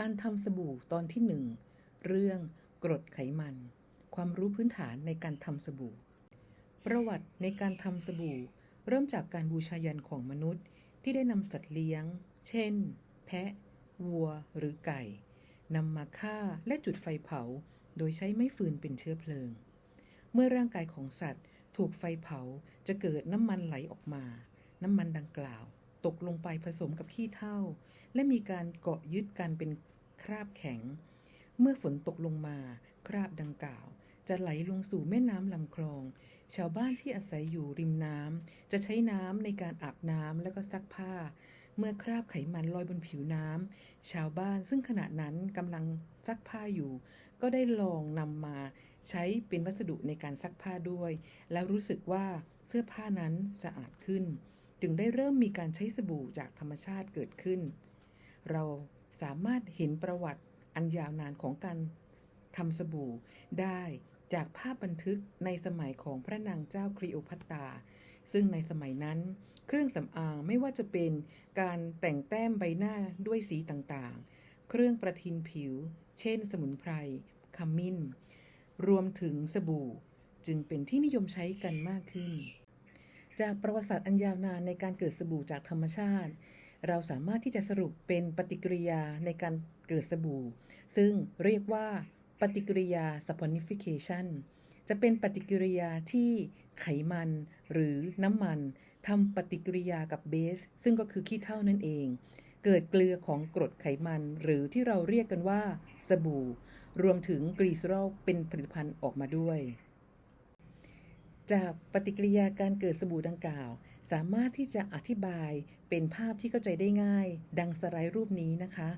การทำสบู่ตอนที่หนึ่งเรื่องกรดไขมัน ความรู้พื้นฐานในการทำสบู่ ประวัติในการทำสบู่ เริ่มจากการบูชายันของมนุษย์ที่ได้นำสัตว์เลี้ยง เช่น แพะ วัว หรือไก่นำมาฆ่าและจุดไฟเผา โดยใช้ไม้ฟืนเป็นเชื้อเพลิง เมื่อร่างกายของสัตว์ ถูกไฟเผาจะเกิดน้ำมันไหลออกมา น้ำมันดังกล่าว ตกลงไปผสมกับขี้เถ้า และมีการเกาะยึดกันเป็นคราบแข็ง เมื่อฝนตกลงมาคราบดังกล่าว จะไหลลงสู่แม่น้ำลำคลอง ชาวบ้านที่อาศัยอยู่ริมน้ำจะใช้น้ำในการอาบน้ำและก็ซักผ้า เมื่อคราบไขมันลอยบนผิวน้ำชาวบ้านซึ่งขณะนั้นกำลังซักผ้าอยู่ ก็ได้ลองนำมาใช้เป็นวัสดุในการซักผ้าด้วย แล้วรู้สึกว่าเสื้อผ้านั้นสะอาดขึ้น จึงได้เริ่มมีการใช้สบู่จากธรรมชาติเกิดขึ้น เราสามารถเห็นประวัติอันยาวนานของการทำสบู่ได้จากภาพบันทึกในสมัยของพระนางเจ้าคลีโอพัตตราซึ่งในสมัยนั้น เครื่องสำอางไม่ว่าจะเป็นการแต่งแต้มใบหน้าด้วยสีต่างๆ เครื่องประทินผิว เช่นสมุนไพรขมิ้น รวมถึงสบู่จึงเป็นที่นิยมใช้กันมากขึ้น จากประวัติศาสตร์อันยาวนานในการเกิดสบู่จากธรรมชาติ เราสามารถที่จะสรุปเป็นปฏิกิริยาในการเกิดสบู่ ซึ่งเรียกว่าปฏิกิริยา saponification จะเป็นปฏิกิริยาที่ไขมันหรือน้ำมันทำปฏิกิริยากับเบส ซึ่งก็คือขี้เถ้านั่นเอง เกิดเกลือของกรดไขมัน หรือที่เราเรียกกันว่า สบู่ รวมถึงกลีเซอรอลเป็นผลิตภัณฑ์ออกมาด้วย จากปฏิกิริยาการเกิดสบู่ดังกล่าว สามารถที่จะอธิบาย เป็นภาพที่เข้าใจได้ง่าย ดังสไลด์รูปนี้นะคะ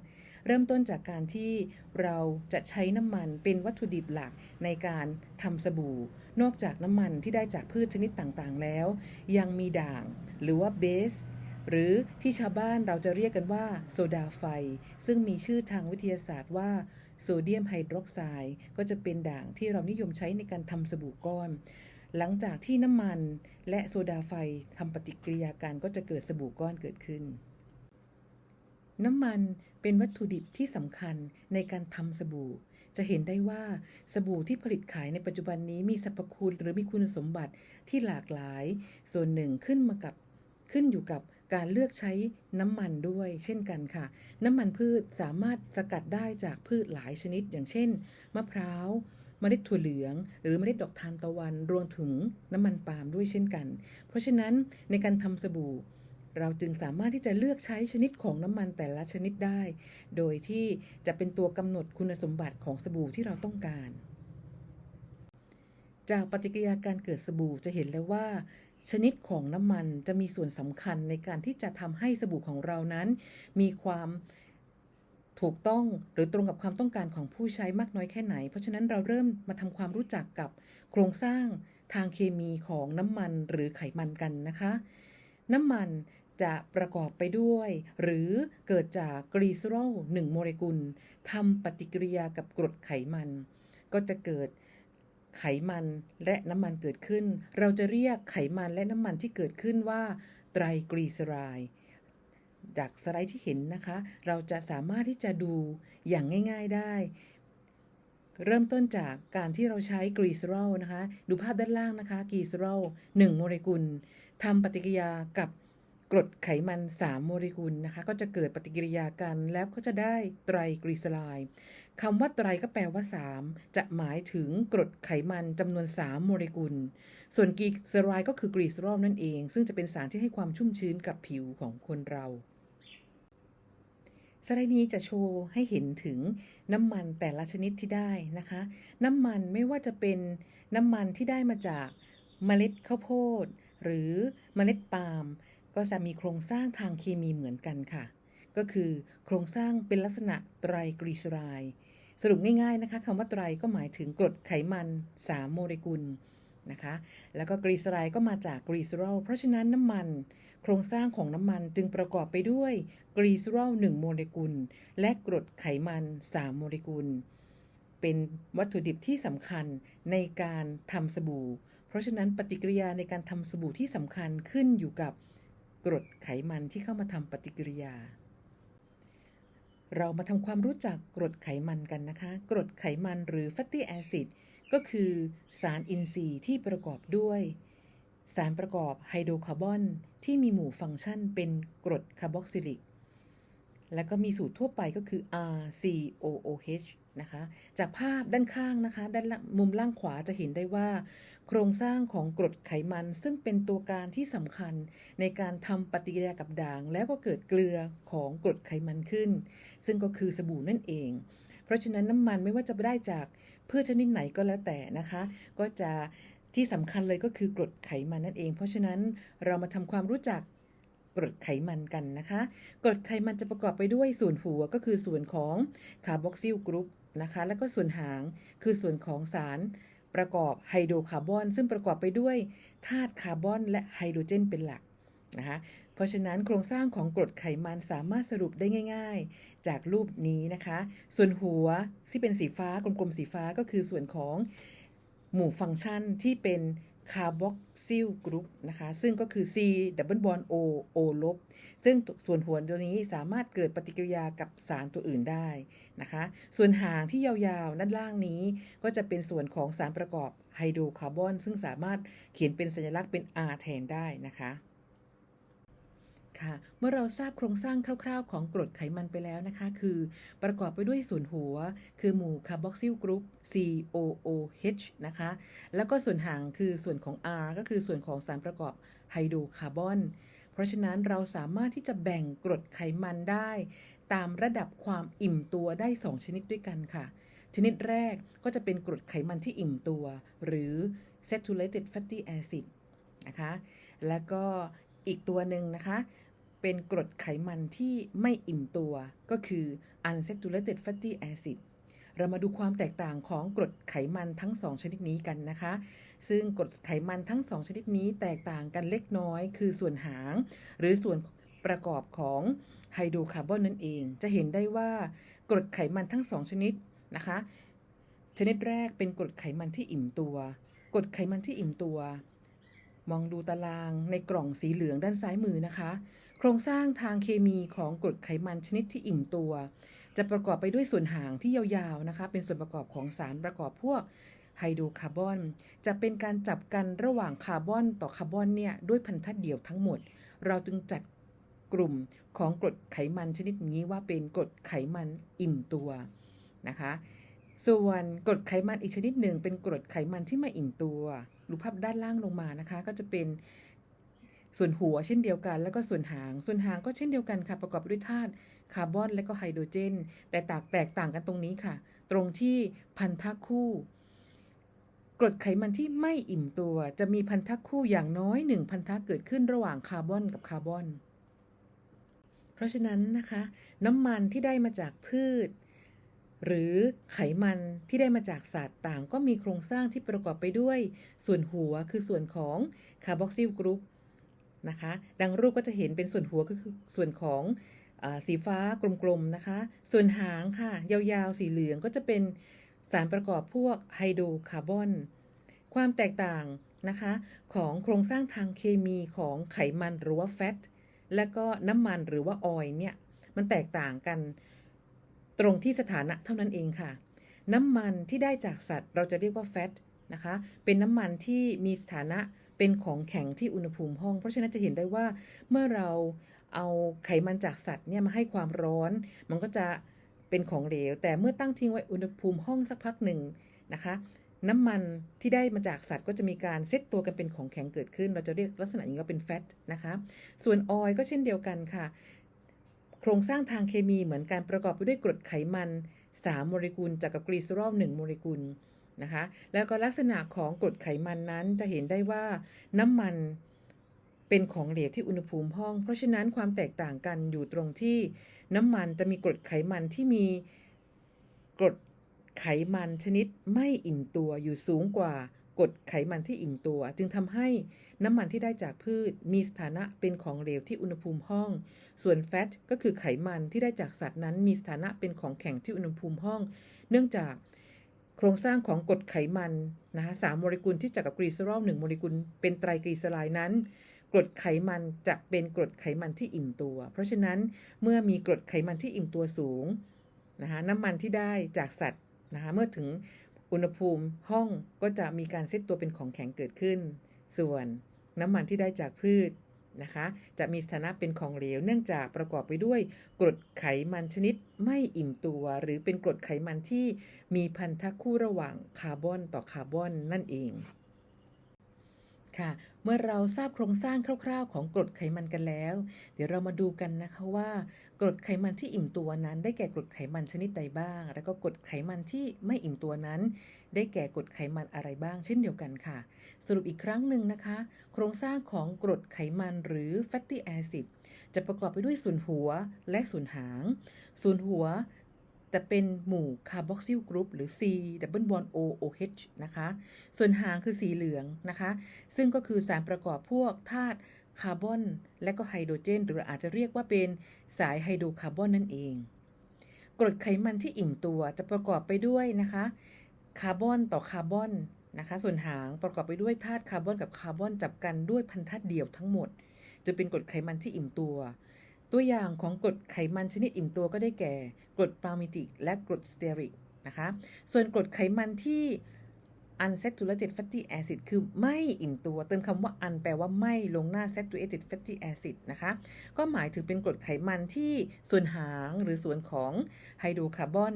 เริ่มต้นจากการที่เราจะใช้น้ำมันเป็นวัตถุดิบหลักในการทำสบู่ นอกจากน้ำมันที่ได้จากพืชชนิดต่างๆ แล้ว ยังมีด่างหรือว่าเบสหรือที่ชาวบ้านเราจะเรียกกันว่าโซดาไฟ ซึ่งมีชื่อทางวิทยาศาสตร์ว่าโซเดียมไฮดรอกไซด์ก็จะเป็นด่างที่เรานิยมใช้ในการทำสบู่ก้อน หลังจากที่น้ำมันและโซดาไฟทำปฏิกิริยากันก็จะเกิดสบู่ก้อนเกิดขึ้น น้ำมันเป็นวัตถุดิบที่สำคัญในการทำสบู่ จะเห็นได้ว่าสบู่ที่ผลิตขายในปัจจุบันนี้มีสรรพคุณหรือมีคุณสมบัติที่หลากหลาย ส่วนหนึ่งขึ้นมากับขึ้นอยู่กับการเลือกใช้น้ำมันด้วยเช่นกันค่ะ น้ำมันพืชสามารถสกัดได้จากพืชหลายชนิด อย่างเช่น มะพร้าว เมล็ดถั่วเหลือง หรือเมล็ดดอกทานตะวันรวมถึงน้ำมันปาล์มด้วยเช่นกัน เพราะฉะนั้นในการทำสบู่ เราจึงสามารถที่จะเลือกใช้ชนิดของน้ำมันแต่ละชนิดได้ โดยที่จะเป็นตัวกำหนดคุณสมบัติของสบู่ที่เราต้องการ จากปฏิกิริยาการเกิดสบู่จะเห็นแล้วว่าชนิดของน้ำมันจะมีส่วนสำคัญในการที่จะทำให้สบู่ของเรานั้น มีความ ถูกต้องหรือตรงกับความต้องการของผู้ใช้มากน้อยแค่ไหน เพราะฉะนั้นเราเริ่มมาทำความรู้จักกับโครงสร้างทางเคมีของน้ำมันหรือไขมันกันนะคะ น้ำมันจะประกอบไปด้วย หรือเกิดจากกลีซอรอล1โมเลกุลทำปฏิกิริยากับกรดไขมัน ก็จะเกิดไขมันและน้ำมันเกิดขึ้น เราจะเรียกไขมันและน้ำมันที่เกิดขึ้นว่าไตรกลีเซอไรด์ จากสไลด์ที่เห็นนะคะ เราจะสามารถที่จะดูอย่างง่าย ๆได้ เริ่มต้นจากการที่เราใช้กลีซอรลนะคะ ดูภาพด้านล่างนะคะกลีเซอรอล1โมเลกุลทำปฏิกิริยากับกรดไขมัน 3 โมเลกุลนะคะ ก็จะเกิดปฏิกิริยากันแล้วก็จะได้ไตรกลีเซอไรด์คำว่าไตรก็แปลว่า 3 จะหมายถึงกรดไขมันจำนวน 3 โมเลกุล ส่วนกลีเซอไรด์ก็คือกลีเซอรอลนั่นเอง ซึ่งจะเป็นสารที่ให้ความชุ่มชื้นกับผิวของคนเรา สไลด์นี้จะโชว์ให้เห็นถึงน้ำมันแต่ละชนิดที่ได้นะคะ น้ำมันไม่ว่าจะเป็นน้ำมันที่ได้มาจากเมล็ดข้าวโพด หรือเมล็ดปาล์มก็จะมีโครงสร้างทางเคมีเหมือนกันค่ะ ก็คือโครงสร้างเป็นลักษณะไตรกลีเซอไรด์สรุปง่ายๆนะคะคำว่าไตรก็หมายถึงกรดไขมัน 3 โมเลกุลนะคะ แล้วก็กลีเซอไรด์ก็มาจากกลีเซอรอลเพราะฉะนั้นน้ำมัน โครงสร้างของน้ำมันจึงประกอบไปด้วย กลีซอรอล1โมเลกุล และกรดไขมัน 3 โมเลกุล เป็นวัตถุดิบที่สำคัญในการทำสบู่ เพราะฉะนั้นปฏิกิริยาในการทำสบู่ที่สำคัญขึ้นอยู่กับกรดไขมันที่เข้ามาทำปฏิกิริยา เรามาทำความรู้จักกรดไขมันกันนะคะ กรดไขมันหรือ fatty acid ก็คือสารอินทรีย์ที่ประกอบด้วยสารประกอบไฮโดรคาร์บอนที่มีหมู่ฟังก์ชันเป็นกรดคาร์บอกซิลิก และก็มีสูตรทั่วไปก็คือ RCOOH นะคะ จากภาพด้านข้างนะคะ ด้านมุมล่างขวาจะเห็นได้ว่า โครงสร้างของกรดไขมัน ซึ่งเป็นตัวการที่สำคัญในการทำปฏิกิริยากับด่าง แล้วก็เกิดเกลือของกรดไขมันขึ้น ซึ่งก็คือสบู่นั่นเอง เพราะฉะนั้นน้ำมันไม่ว่าจะได้จากพืชชนิดไหนก็แล้วแต่นะคะ ก็จะที่สำคัญเลยก็คือกรดไขมันนั่นเอง เพราะฉะนั้นเรามาทำความรู้จัก กรดไขมันกันนะคะ กรดไขมันจะประกอบไปด้วยส่วนหัวก็คือส่วนของคาร์บอกซิลกรุ๊ปนะคะ แล้วก็ส่วนหางคือส่วนของสารประกอบไฮโดรคาร์บอน ซึ่งประกอบไปด้วยธาตุคาร์บอน และไฮโดรเจนเป็นหลักนะคะเพราะฉะนั้นโครงสร้างของกรดไขมันสามารถสรุปได้ง่าย ๆ จากรูปนี้นะคะ ส่วนหัวที่เป็นสีฟ้ากลมๆสีฟ้าก็คือส่วนของหมู่ฟังก์ชันที่เป็น คาร์บอกซิลกรุ๊ปนะคะซึ่งก็คือ C ดับเบิลบอล O O ลบซึ่งส่วนหัวตัวนี้สามารถเกิดปฏิกิริยากับสารตัวอื่นได้นะคะ ส่วนหางที่ยาวๆด้านล่างนี้ก็จะเป็นส่วนของสารประกอบไฮโดรคาร์บอนซึ่งสามารถเขียนเป็นสัญลักษณ์เป็น R แทนได้นะคะ ค่ะ เมื่อเราทราบโครงสร้างคร่าว ๆ ของกรดไขมันไปแล้วนะคะ คือประกอบไปด้วยส่วนหัว คือหมู่คาร์บอกซิลกรุ๊ป COOH นะคะ แล้วก็ส่วนหางคือส่วนของ R ก็คือส่วนของสารประกอบไฮโดรคาร์บอน เพราะฉะนั้นเราสามารถที่จะแบ่งกรดไขมันได้ ตามระดับความอิ่มตัวได้ 2 ชนิดด้วยกันค่ะ ชนิดแรกก็จะเป็นกรดไขมันที่อิ่มตัว หรือ saturated fatty acid นะคะ แล้วก็อีกตัวหนึ่งนะคะ เป็นกรดไขมันที่ไม่อิ่มตัว ก็คือ unsaturated fatty acid เรามาดูความแตกต่างของกรดไขมันทั้ง 2 ชนิดนี้กันนะคะ ซึ่งกรดไขมันทั้ง 2 ชนิดนี้แตกต่างกันเล็กน้อย คือส่วนหาง หรือส่วนประกอบของไฮโดรคาร์บอนนั่นเอง จะเห็นได้ว่ากรดไขมันทั้ง 2 ชนิดนะคะ ชนิดแรกเป็นกรดไขมันที่อิ่มตัว กรดไขมันที่อิ่มตัว มองดูตารางในกล่องสีเหลืองด้านซ้ายมือนะคะ ครงสร้างทางเคมีของกรดไขมันชนิดที่อิ่มตัว จะประกอบไปด้วยส่วนหางที่ยาวๆนะคะเป็นส่วนประกอบของสารประกอบพวกไฮโดรคาร์บอน จะเป็นการจับกันระหว่างคาร์บอนต่อคาร์บอนเนี่ยด้วยพันธะเดี่ยวทั้งหมด เราจึงจัดกลุ่มของกรดไขมันชนิดนี้ว่าเป็นกรดไขมันอิ่มตัวนะคะ ส่วนกรดไขมันอีกชนิดหนึ่งเป็นกรดไขมันที่ไม่อิ่มตัว รูปภาพด้านล่างลงมานะคะ ก็จะเป็น ส่วนหัวเช่นเดียวกัน แล้วก็ส่วนหาง ส่วนหางก็เช่นเดียวกันค่ะประกอบด้วยธาตุคาร์บอนและก็ไฮโดรเจน แต่แตกแตกต่างกันตรงนี้ค่ะ ตรงที่พันธะคู่กรดไขมันที่ไม่อิ่มตัว จะมีพันธะคู่อย่างน้อยหนึ่งพันธะเกิดขึ้นระหว่างคาร์บอนกับคาร์บอน เพราะฉะนั้นนะคะ น้ำมันที่ได้มาจากพืช หรือไขมันที่ได้มาจากสัตว์ต่าง ก็มีโครงสร้างที่ประกอบไปด้วย ส่วนหัวคือส่วนของคาร์บอกซิลกรุ๊ป นะคะ ดังรูปก็จะเห็นเป็นส่วนหัวก็คือส่วนของอสีฟ้ากลมๆนะคะ ส่วนหางค่ะ ยาวๆ สีเหลืองก็จะเป็นสารประกอบพวกไฮโดรคาร์บอน ความแตกต่างนะคะของโครงสร้างทางเคมีของไขมันหรือว่าแฟต และก็น้ำมันหรือว่าออยเนี่ย มันแตกต่างกันตรงที่สถานะเท่านั้นเองค่ะ น้ำมันที่ได้จากสัตว์เราจะเรียกว่าแฟตนะคะ เป็นน้ำมันที่มีสถานะ เป็นของแข็งที่อุณหภูมิห้อง เพราะฉะนั้นจะเห็นได้ว่าเมื่อเราเอาไขมันจากสัตว์เนี่ยมาให้ความร้อน มันก็จะเป็นของเหลว แต่เมื่อตั้งทิ้งไว้อุณหภูมิห้องสักพักหนึ่งนะคะน้ำมันที่ได้มาจากสัตว์ก็จะมีการเซตตัวกันเป็นของแข็งเกิดขึ้น เราจะเรียกลักษณะอย่างนี้ว่าเป็นแฟตนะคะ ส่วนออยล์ก็เช่นเดียวกันค่ะ โครงสร้างทางเคมีเหมือนการประกอบไปด้วยกรดไขมัน 3 โมเลกุลจากกับกลีซอรอล1โมเลกุล นะคะ แล้วก็ลักษณะของกรดไขมันนั้นจะเห็นได้ว่าน้ำมันเป็นของเหลวที่อุณหภูมิห้อง เพราะฉะนั้นความแตกต่างกันอยู่ตรงที่น้ำมันจะมีกรดไขมันที่มีกรดไขมันชนิดไม่อิ่มตัวอยู่สูงกว่ากรดไขมันที่อิ่มตัว จึงทำให้น้ำมันที่ได้จากพืช มีสถานะเป็นของเหลวที่อุณหภูมิห้อง ส่วนแฟตก็คือไขมันที่ได้จากสัตว์นั้น มีสถานะเป็นของแข็งที่อุณหภูมิห้อง เนื่องจาก โครงสร้างของกรดไขมันนะคะสามโมเลกุลที่จากกับกลีเซอรอลหนึ่งโมเลกุลเป็นไตรกลีเซอไรด์นั้นกรดไขมันจะเป็นกรดไขมันที่อิ่มตัว เพราะฉะนั้นเมื่อมีกรดไขมันที่อิ่มตัวสูงนะคะน้ำมันที่ได้จากสัตว์นะคะเมื่อถึงอุณหภูมิห้องก็จะมีการเซตตัวเป็นของแข็งเกิดขึ้น ส่วนน้ำมันที่ได้จากพืชนะคะจะมีสถานะเป็นของเหลว เนื่องจากประกอบไปด้วยกรดไขมันชนิดไม่อิ่มตัว หรือเป็นกรดไขมันที่ มีพันธะคู่ระหว่างคาร์บอนต่อคาร์บอนนั่นเองค่ะเมื่อเราทราบโครงสร้างคร่าวๆ ของกรดไขมันกันแล้ว เดี๋ยวเรามาดูกันนะคะว่ากรดไขมันที่อิ่มตัวนั้น ได้แก่กรดไขมันชนิดใดบ้าง แล้วก็กรดไขมันที่ไม่อิ่มตัวนั้น ได้แก่กรดไขมันอะไรบ้าง เช่นเดียวกันค่ะ สรุปอีกครั้งหนึ่งนะคะ โครงสร้างของกรดไขมันหรือ fatty acid จะประกอบไปด้วยส่วนหัวและส่วนหาง ส่วนหัว จะเป็นหมู่คาร์บอกซิลกรุ๊ปหรือ C double bond O OH นะคะ ส่วนหางคือสีเหลืองนะคะ ซึ่งก็คือสารประกอบพวกธาตุคาร์บอน และก็ไฮโดรเจน หรืออาจจะเรียกว่าเป็นสายไฮโดรคาร์บอนนั่นเอง กรดไขมันที่อิ่มตัวจะประกอบไปด้วยนะคะคาร์บอนต่อคาร์บอนนะคะ ส่วนหางประกอบไปด้วยธาตุคาร์บอนกับคาร์บอนจับกันด้วยพันธะเดี่ยวทั้งหมด จะเป็นกรดไขมันที่อิ่มตัว ตัวอย่างของกรดไขมันชนิดอิ่มตัวก็ได้แก่ กรดปามิติก และกรดสเตอริกนะคะ ส่วนกรดไขมันที่ unsaturated fatty acid คือไม่อิ่มตัว เติมคำว่า un แปลว่าไม่ลงหน้า saturated fatty acid นะคะ ก็หมายถึงเป็นกรดไขมันที่ส่วนหางหรือส่วนของไฮโดรคาร์บอน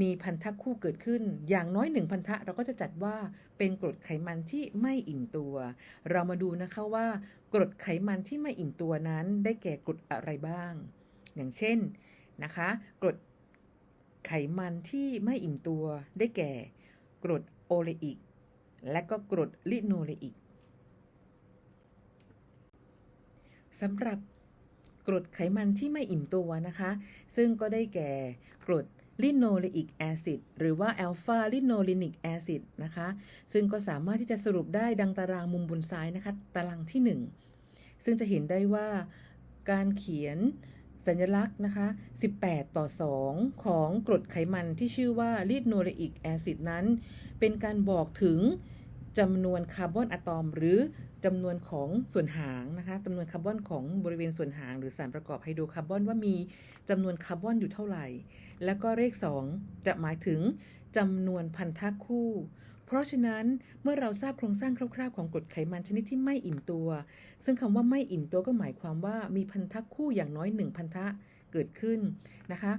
มีพันธะคู่เกิดขึ้น อย่างน้อยหนึ่งพันธะเราก็จะจัดว่าเป็นกรดไขมันที่ไม่อิ่มตัว เรามาดูนะคะว่ากรดไขมันที่ไม่อิ่มตัวนั้นได้แก่กรดอะไรบ้าง อย่างเช่น นะคะกรดไขมันที่ไม่อิ่มตัวได้แก่ กรดโอเลอิก และก็กรดลิโนเลอิกสำหรับกรดไขมันที่ไม่อิ่มตัวนะคะ ซึ่งก็ได้แก่กรดลิโนเลอิกแอซิดหรือว่าแอลฟาลิโนลินิกแอซิดนะคะ ซึ่งก็สามารถที่จะสรุปได้ดังตารางมุมบนซ้ายนะคะ ตารางที่ 1 ซึ่งจะเห็นได้ว่าการเขียน สัญลักษณ์นะคะ 18 ต่อ 2 ของกรดไขมันที่ชื่อว่าลิโนเลอิกแอซิดนั้น เป็นการบอกถึงจำนวนคาร์บอนอะตอม หรือจำนวนของส่วนหางนะคะจำนวนคาร์บอนของบริเวณส่วนหาง หรือสารประกอบไฮโดรคาร์บอนว่ามีจำนวนคาร์บอนอยู่เท่าไหร่ แล้วก็เลข 2 จะหมายถึงจำนวนพันธะคู่ เพราะฉะนั้นเมื่อเราทราบโครงสร้างคร่าวๆของกรดไขมันชนิดที่ไม่อิ่มตัว ซึ่งคำว่าไม่อิ่มตัวก็หมายความว่ามีพันธะคู่อย่างน้อย1พันธะเกิดขึ้นนะคะ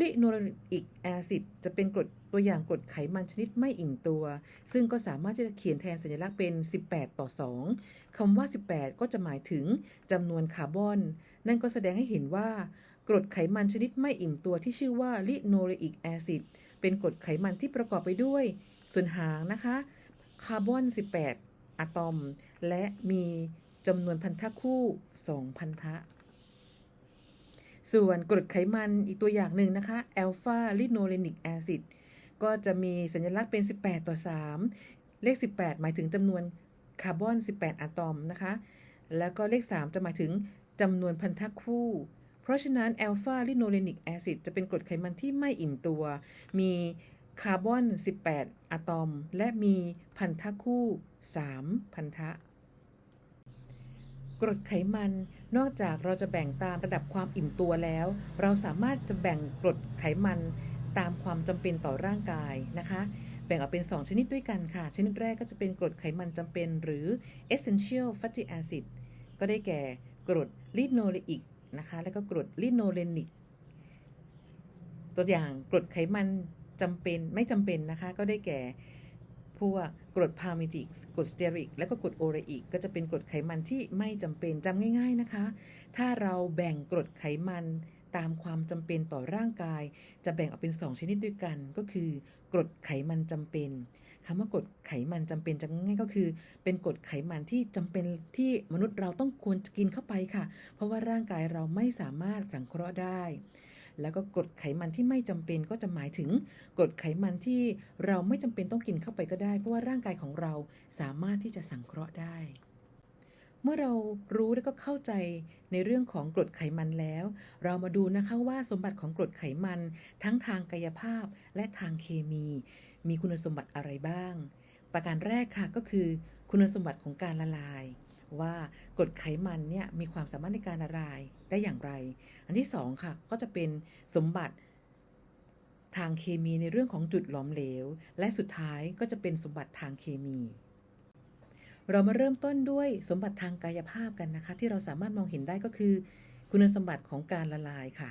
ลิโนเลอิกแอซิดจะเป็นกรดตัวอย่างกรดไขมันชนิดไม่อิ่มตัว ซึ่งก็สามารถจะเขียนแทนสัญลักษณ์เป็น 18 ต่อ 2คำว่า 18 ก็จะหมายถึงจำนวนคาร์บอน นั่นก็แสดงให้เห็นว่ากรดไขมันชนิดไม่อิ่มตัวที่ชื่อว่าลิโนเลอิกแอซิดเป็นกรดไขมันที่ประกอบไปด้วย ส่วนหางนะคะคาร์บอน 18 อะตอม และมีจำนวนพันธะคู่ 2 พันธะ ส่วนกรดไขมันอีกตัวอย่างหนึ่งนะคะแอลฟาลิโนเลนิกแอซิดก็จะมีสัญลักษณ์เป็น 18 ต่อ 3 เลข 18 หมายถึงจำนวนคาร์บอน 18 อะตอมนะคะ แล้วก็เลข 3 จะหมายถึงจำนวนพันธะคู่ เพราะฉะนั้นแอลฟาลิโนเลนิกแอซิดจะเป็นกรดไขมันที่ไม่อิ่มตัว มี คาร์บอน 18 อะตอม และมีพันธะคู่ 3 พันธะ กรดไขมัน นอกจากเราจะแบ่งตามระดับความอิ่มตัวแล้ว เราสามารถจะแบ่งกรดไขมันตามความจำเป็นต่อร่างกายนะคะ แบ่งออกเป็น 2 ชนิดด้วยกันค่ะ ชนิดแรกก็จะเป็นกรดไขมันจำเป็น หรือ essential fatty acid ก็ได้แก่กรดลิโนเลอิกนะคะ และก็กรดลิโนเลนิก ตัวอย่างกรดไขมัน จำเป็นไม่จำเป็นนะคะ ก็ได้แก่พวกกรดพามิติกกรดสเตอริก และก็กรดโอเรอิก ก็จะเป็นกรดไขมันที่ไม่จำเป็นจำง่าย ๆนะคะ ถ้าเราแบ่งกรดไขมันตามความจำเป็นต่อร่างกาย จะแบ่งออกเป็น 2 ชนิดด้วยกัน ก็คือกรดไขมันจำเป็นคำว่ากรดไขมันจำเป็นจำง่ายก็คือ เป็นกรดไขมันที่จำเป็นที่มนุษย์เราต้องควรกินเข้าไปค่ะ เพราะว่าร่างกายเราไม่สามารถสังเคราะห์ได้ แล้วก็กรดไขมันที่ไม่จำเป็นก็จะหมายถึงกรดไขมันที่เราไม่จำเป็นต้องกินเข้าไปก็ได้ เพราะว่าร่างกายของเราสามารถที่จะสังเคราะห์ได้ เมื่อเรารู้และก็เข้าใจในเรื่องของกรดไขมันแล้ว เรามาดูนะคะว่าสมบัติของกรดไขมัน ทั้งทางกายภาพและทางเคมี มีคุณสมบัติอะไรบ้าง ประการแรกค่ะก็คือคุณสมบัติของการละลายว่ากกรดไขมันเนี่ยมีความสามารถในการละลายได้อย่างไร อันที่สองค่ะก็จะเป็นสมบัติทางเคมีในเรื่องของจุดหลอมเหลว และสุดท้ายก็จะเป็นสมบัติทางเคมี เรามาเริ่มต้นด้วยสมบัติทางกายภาพกันนะคะ ที่เราสามารถมองเห็นได้ก็คือ คุณสมบัติของการละลายค่ะ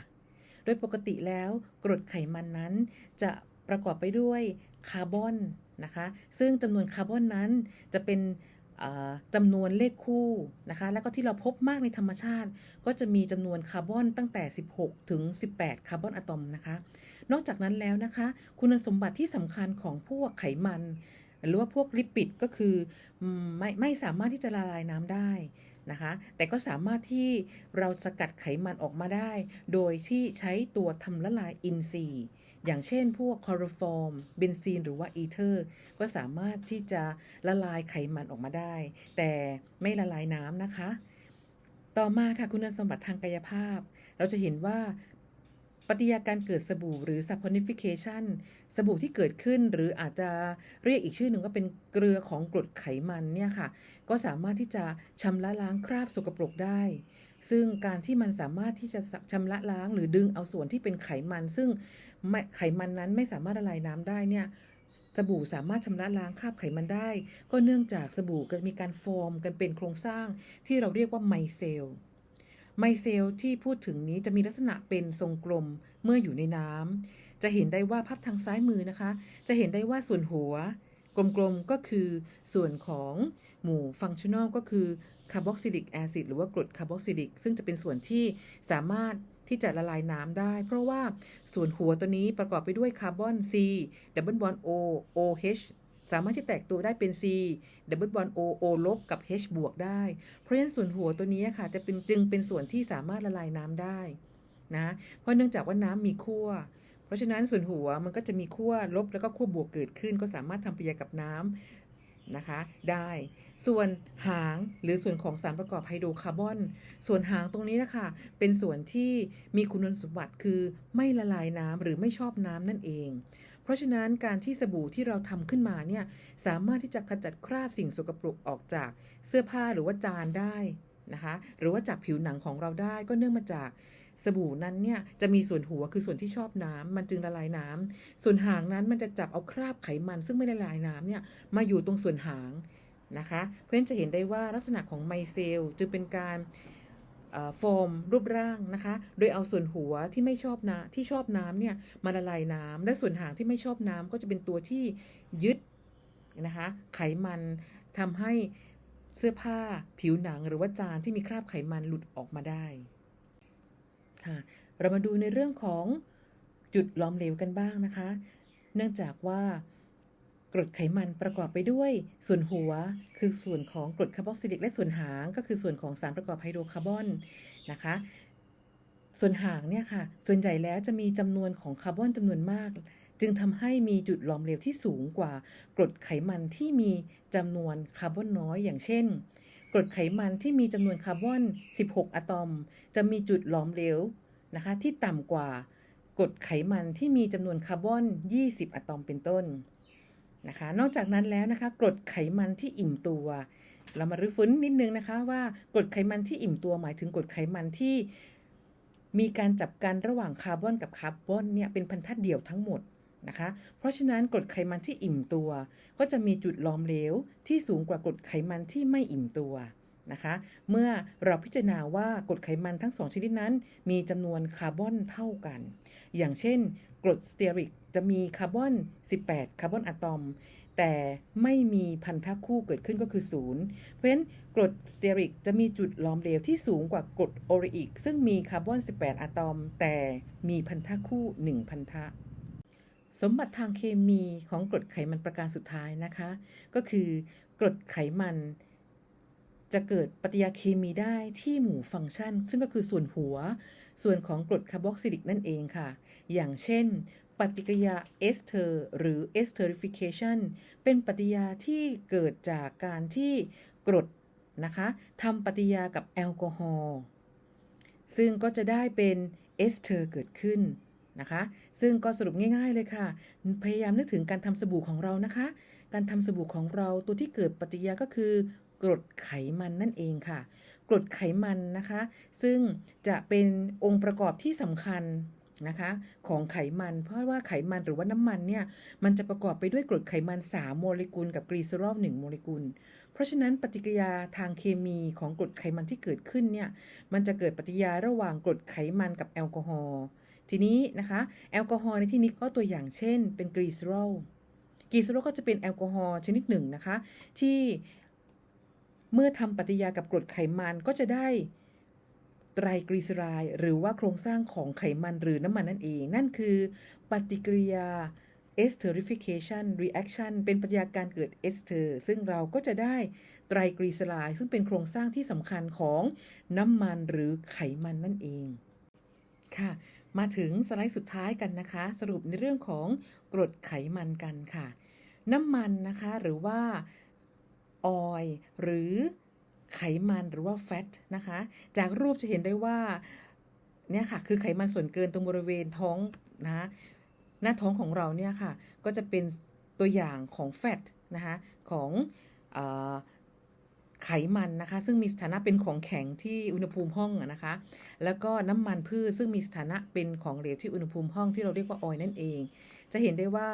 โดยปกติแล้วกรดไขมันนั้นจะประกอบไปด้วยคาร์บอนนะคะ ซึ่งจำนวนคาร์บอนนั้นจะเป็น จำนวนเลขคู่นะคะแล้วก็ที่เราพบมากในธรรมชาติ ก็จะมีจำนวนคาร์บอนตั้งแต่ 16 ถึง 18 คาร์บอนอะตอมนะคะ นอกจากนั้นแล้วนะคะ คุณสมบัติที่สำคัญของพวกไขมัน หรือว่าพวกลิปิดก็คือไม่ไม่สามารถที่จะละลายน้ำได้นะคะแต่ก็สามารถที่เราสกัดไขมันออกมาได้ โดยที่ใช้ตัวทำละลายอินทรีย์ อย่างเช่นพวกคอโรฟอร์มเบนซีนหรือว่าอีเทอร์ ก็สามารถที่จะละลายไขมันออกมาได้ แต่ไม่ละลายน้ำนะคะ ต่อมาค่ะคุณสมบัติทางกายภาพ เราจะเห็นว่าปฏิกิริยาการเกิดสบู่หรือ saponification สบู่ที่เกิดขึ้นหรืออาจจะเรียกอีกชื่อหนึ่งก็เป็นเกลือของกรดไขมันเนี่ยค่ะ ก็สามารถที่จะชำระล้างคราบสกปรกได้ ซึ่งการที่มันสามารถที่จะชำระล้างหรือดึงเอาส่วนที่เป็นไขมัน ซึ่ง ไขมันนั้นไม่สามารถละลายน้ำได้เนี่ยสบู่สามารถชำระล้างคราบไขมันได้ ก็เนื่องจากสบู่ก็มีการฟอร์มกันเป็นโครงสร้างที่เราเรียกว่าไมเซล ไมเซลที่พูดถึงนี้จะมีลักษณะเป็นทรงกลมเมื่ออยู่ในน้ำจะเห็นได้ว่าภาพทางซ้ายมือนะคะ จะเห็นได้ว่าส่วนหัว กลมๆก็คือส่วนของหมู่ฟังชั่นอลก็คือคาร์บอกซิลิกแอซิดหรือว่ากรดคาร์บอกซิลิกซึ่งจะเป็นส่วนที่สามารถ ที่จะละลายน้ำได้ เพราะว่าส่วนหัวตัวนี้ประกอบไปด้วยคาร์บอน C ดับเบิลบอน O OH สามารถที่แตกตัวได้เป็น C ดับเบิลบอน O O ลบกับ H บวกได้ เพราะฉะนั้นส่วนหัวตัวนี้ค่ะจะเป็นจึงเป็นส่วนที่สามารถละลายน้ำได้นะเพราะเนื่องจากว่าน้ำมีขั้วเพราะฉะนั้นส่วนหัวมันก็จะมีขั้วลบแล้วก็ขั้วบวกเกิดขึ้น ก็สามารถทำปฏิกิริยากับน้ำนะคะ ได้ ส่วนหางหรือส่วนของสารประกอบไฮโดรคาร์บอน ส่วนหางตรงนี้นะคะ เป็นส่วนที่มีคุณสมบัติคือไม่ละลายน้ำหรือไม่ชอบน้ำนั่นเอง เพราะฉะนั้นการที่สบู่ที่เราทำขึ้นมาเนี่ยสามารถที่จะขจัดคราบสิ่งสกปรกออกจากเสื้อผ้าหรือว่าจานได้นะคะ หรือว่าจากผิวหนังของเราได้ก็เนื่องมาจากสบู่นั้นเนี่ยจะมีส่วนหัวคือส่วนที่ชอบน้ำมันจึงละลายน้ำส่วนหางนั้นมันจะจับเอาคราบไขมัน ซึ่งไม่ละลายน้ำเนี่ยมาอยู่ตรงส่วนหาง นะคะ เพราะฉะนั้นจะเห็นได้ว่าลักษณะของไมเซลจึงเป็นการเอ่อฟอร์มรูปร่างนะคะ โดยเอาส่วนหัวที่ไม่ชอบน้ำที่ชอบน้ำเนี่ยมาละลายน้ำและส่วนหางที่ไม่ชอบน้ำก็จะเป็นตัวที่ยึดนะคะไขมันทำให้เสื้อผ้าผิวหนังหรือว่าจานที่มีคราบไขมันหลุดออกมาได้ค่ะเรามาดูในเรื่องของจุดล้อมเหลวกันบ้างนะคะ เนื่องจากว่า กรดไขมันประกอบไปด้วย ส่วนหัวคือส่วนของกรดคาร์บอกซิลิกและส่วนหางก็คือส่วนของสารประกอบไฮโดรคาร์บอนนะคะ ส่วนหางเนี่ยค่ะ ส่วนใหญ่แล้วจะมีจำนวนของคาร์บอนจำนวนมาก จึงทำให้มีจุดหลอมเหลวที่สูงกว่ากรดไขมันที่มีจำนวนคาร์บอนน้อยอย่างเช่นกรดไขมันที่มีจำนวนคาร์บอน 16 อะตอม จะมีจุดหลอมเหลวนะคะที่ต่ำกว่ากรดไขมันที่มีจำนวนคาร์บอน 20 อะตอมเป็นต้น นะคะ นอกจากนั้นแล้วนะคะกรดไขมันที่อิ่มตัว เรามารื้อฟื้นนิดนึงนะคะว่ากรดไขมันที่อิ่มตัวหมายถึงกรดไขมันที่มีการจับกันระหว่างคาร์บอนกับคาร์บอนเนี่ยเป็นพันธะเดี่ยวทั้งหมดนะคะ เพราะฉะนั้นกรดไขมันที่อิ่มตัว ก็จะมีจุดหลอมเหลวที่สูงกว่ากรดไขมันที่ไม่อิ่มตัวนะคะ เมื่อเราพิจารณาว่ากรดไขมันทั้งสองชนิดนั้น มีจำนวนคาร์บอนเท่ากัน อย่างเช่น กรดสเตียริกจะมีคาร์บอน 18 คาร์บอนอะตอม แต่ไม่มีพันธะคู่เกิดขึ้นก็คือศูนย์เพราะฉะนั้นกรดสเตียริกจะมีจุดหลอมเหลวที่สูงกว่ากรดโอริอิก ซึ่งมีคาร์บอน 18 อะตอม แต่มีพันธะคู่ 1 พันธะ สมบัติทางเคมีของกรดไขมันประการสุดท้ายนะคะ ก็คือกรดไขมันจะเกิดปฏิกิริยาเคมีได้ที่หมู่ฟังก์ชัน ซึ่งก็คือส่วนหัว ส่วนของกรดคาร์บอกซิลิกนั่นเองค่ะ อย่างเช่น ปฏิกิริยาเอสเทอร์หรือ esterification เป็นปฏิกิริยาที่เกิดจากการที่กรดนะคะทำปฏิกิริยากับแอลกอฮอล์ซึ่งก็จะได้เป็นเอสเทอร์เกิดขึ้นนะคะซึ่งก็สรุปง่าย ๆ เลยค่ะ พยายามนึกถึงการทำสบู่ของเรานะคะ การทำสบู่ของเราตัวที่เกิดปฏิกิริยาก็คือกรดไขมันนั่นเองค่ะ กรดไขมันนะคะ ซึ่งจะเป็นองค์ประกอบที่สำคัญ นะคะของไขมัน เพราะว่าไขมันหรือว่าน้ำมันเนี่ยมันจะประกอบไปด้วยกรดไขมัน 3 โมเลกุล กับกลีเซอรอล1โมเลกุล เพราะฉะนั้นปฏิกิริยาทางเคมีของกรดไขมันที่เกิดขึ้นเนี่ยมันจะเกิดปฏิกิริยาระหว่างกรดไขมันกับแอลกอฮอล์ทีนี้นะคะแอลกอฮอล์ในที่นี้ก็ตัวอย่างเช่น เป็นกลีเซอรอลกลีเซอรอลก็จะเป็นแอลกอฮอล์ชนิดหนึ่งนะคะที่เมื่อทำปฏิกิริยากับกรดไขมันก็จะได้ ไตรกลีเซอไรด์หรือว่าโครงสร้างของไขมันหรือน้ำมันนั่นเอง นั่นคือ ปฏิกิริยา esterification reaction เป็นปฏิกิริยาการเกิดเอสเตอร์ซึ่งเราก็จะได้ไตรกลีเซอไรด์ซึ่งเป็นโครงสร้างที่สำคัญของน้ำมันหรือไขมันนั่นเอง ค่ะ มาถึงสไลด์สุดท้ายกันนะคะ สรุปในเรื่องของกรดไขมันกันค่ะ น้ำมันนะคะหรือว่าออยหรือ ไขมันหรือว่าแฟตนะคะ จากรูปจะเห็นได้ว่าเนี่ยค่ะคือไขมันส่วนเกินตรงบริเวณท้องนะคะหน้าท้องของเราเนี่ยค่ะก็จะเป็นตัวอย่างของแฟตนะคะของอไขมันนะคะซึ่งมีสถานะเป็นของแข็งที่อุณหภูมิห้องนะคะ แล้วก็น้ำมันพืชซึ่งมีสถานะเป็นของเหลวที่อุณหภูมิห้องที่เราเรียกว่าออยนั่นเอง จะเห็นได้ว่า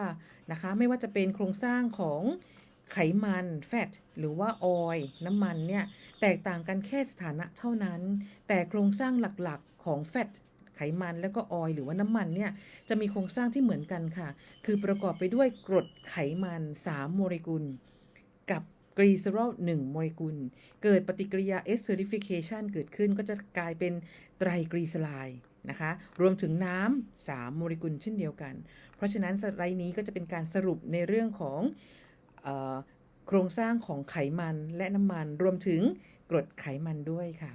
นะคะไม่ว่าจะเป็นโครงสร้างของไขมันแฟตหรือว่าออยน้ำมันเนี่ย แตกต่างกันแค่สถานะเท่านั้น แต่โครงสร้างหลักๆของแฟตไขมันแล้วก็ออยล์หรือว่าน้ำมันเนี่ยจะมีโครงสร้างที่เหมือนกันค่ะ คือประกอบไปด้วยกรดไขมัน 3 โมเลกุล กับกลีเซอรอล1โมเลกุล เกิดปฏิกิริยา esterification เกิดขึ้นก็จะกลายเป็นไตรกลีเซอไรด์นะคะรวมถึงน้ำ3โมเลกุลเช่นเดียวกัน เพราะฉะนั้นสไลด์นี้ก็จะเป็นการสรุปในเรื่องของออโครงสร้างของไขมันและน้ำมันรวมถึง กรดไขมันด้วยค่ะ